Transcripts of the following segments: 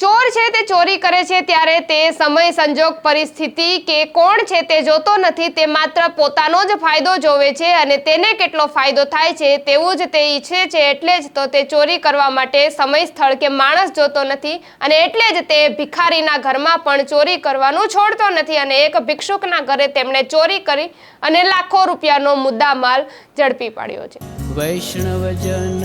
ચોર છે તે ચોરી કરે છે ત્યારે તે સમય સંજોગ પરિસ્થિતિ કે કોણ છે તે જોતો નથી, તે માત્ર પોતાનો જ ફાયદો જોવે છે અને તેને કેટલો ફાયદો થાય છે તેવું જ તે ઈચ્છે છે એટલે જ તો તે ચોરી કરવા માટે સમય સ્થળ કે માણસ જોતો નથી અને એટલે જ તે ભિખારીના ઘરમાં પણ ચોરી કરવાનું છોડતો નથી અને એક ભિક્ષુકના ઘરે તેમણે ચોરી કરી અને લાખો રૂપિયાનો મુદ્દામાલ ઝડપી પાડ્યો છે. વૈષ્ણવજન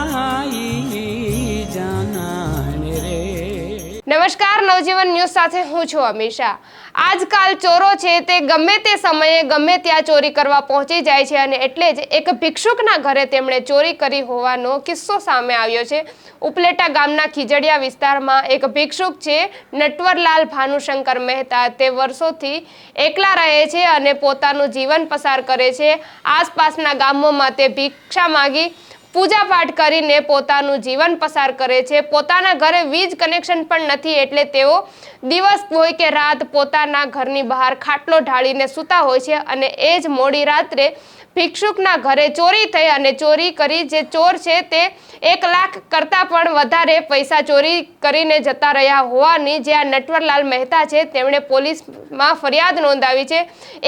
નમસ્કાર, નવજીવન ન્યૂઝ સાથે હું છું અમીષા. આજકાલ ચોરો છે તે ગમે તે સમયે ગમે ત્યાં ચોરી કરવા પહોંચી જાય છે અને એટલે જ એક ભિક્ષુકના ઘરે તેમણે ચોરી કરી હોવાનો કિસ્સો સામે આવ્યો છે. ઉપલેટા ગામના ખીજડિયા વિસ્તારમાં એક ભિક્ષુક છે, નટવરલાલ ભાનુશંકર મહેતા. તે વર્ષોથી એકલા રહે છે અને પોતાનું જીવન પસાર કરે છે. આસપાસના ગામોમાં તે ભિક્ષા માગી પૂજા પાઠ કરીને પોતાનું જીવન પસાર કરે છે. પોતાના ઘરે વીજ કનેક્શન પણ નથી એટલે તેઓ દિવસ હોય કે રાત પોતાના ઘરની બહાર ખાટલો ઢાળીને સૂતા હોય છે અને એ જ મોડી રાત્રે ભિક્ષુકના ઘરે ચોરી થઈ અને ચોરી કરી જે ચોર છે તે એક લાખ કરતાં પણ વધારે પૈસા ચોરી કરીને જતા રહ્યા હોવાની જે આ નટવરલાલ મહેતા છે તેમણે પોલીસમાં ફરિયાદ નોંધાવી છે.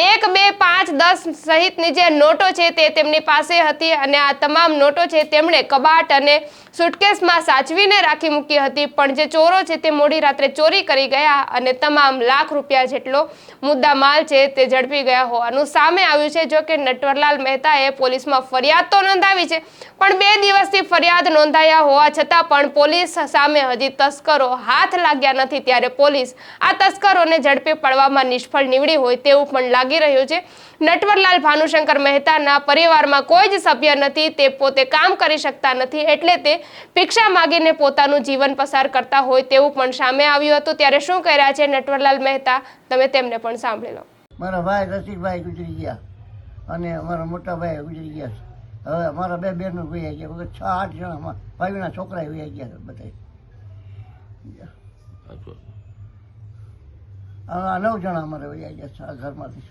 એક બે પાંચ દસ સહિતની જે નોટો છે તે તેમની પાસે હતી અને આ તમામ નોટો છે, તેમણે કબાટ અને સુટકેસમાં સાચવીને રાખી મૂકી હતી. પણ જે ચોરો છે, તે મોડી રાત્રે ચોરી કરી ગયા અને તમામ લાખ રૂપિયા જેટલો મુદ્દા માલ છે, તે ઝડપી ગયા હોવાનું સામે આવ્યું છે. જો કે નટવરલાલ મહેતાએ પોલીસમાં ફરિયાદ તો નોંધાવી છે, પણ બે દિવસથી ફરિયાદ નોંધાયા હોવા છતાં પણ પોલીસ સામે હજી તસ્કરો હાથ લાગ્યા નથી. ત્યારે પોલીસ આ તસ્કરોને ઝડપી પડવામાં નિષ્ફળ નીવડી હોય તેવું પણ લાગી રહ્યું છે. નટવરલાલ ભાનુશંકર મહેતાના પરિવારમાં કોઈ જ સભ્ય નથી, તે પોતે કામ કરી શકતા નથી એટલે તે ભિક્ષા માગીને પોતાનું જીવન પસાર કરતા હોય તેવું પણ સામે આવ્યું હતું. ત્યારે શું કહી રહ્યા છે નટવરલાલ મહેતા? તમે તેમને પણ સાંભળી લો. મારા ભાઈ રસિકભાઈ ગુજરી ગયા અને અમારા મોટા ભાઈ ગુજરી ગયા હવે મારા બે બહેનો વહી ગયા વગર છ આઠ જણા ભાઈ ભાઈના છોકરા વહી ગયા બધા નવ જણા અમારે વહી ગયા છે ઘરમાંથી.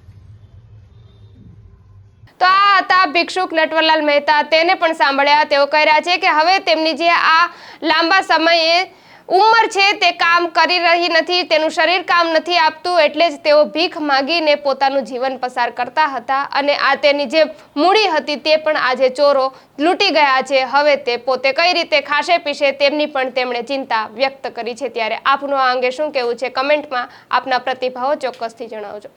તો આ હતા ભિક્ષુક નટવરલાલ મહેતા તેને પણ સાંભળ્યા. તેઓ કહી રહ્યા છે કે હવે તેમની જે આ લાંબા સમયે ઉંમર છે તે કામ કરી રહી નથી, તેનું શરીર કામ નથી આપતું, એટલે જ તેઓ ભીખ માગીને પોતાનું જીવન પસાર કરતા હતા અને આ તેની જે મૂડી હતી તે પણ આજે ચોરો લૂંટી ગયા છે. હવે તે પોતે કઈ રીતે ખાશે પીશે તેમની પણ તેમણે ચિંતા વ્યક્ત કરી છે. ત્યારે આપનું આ અંગે શું કહેવું છે કમેન્ટમાં આપના પ્રતિભાવો ચોક્કસથી જણાવજો.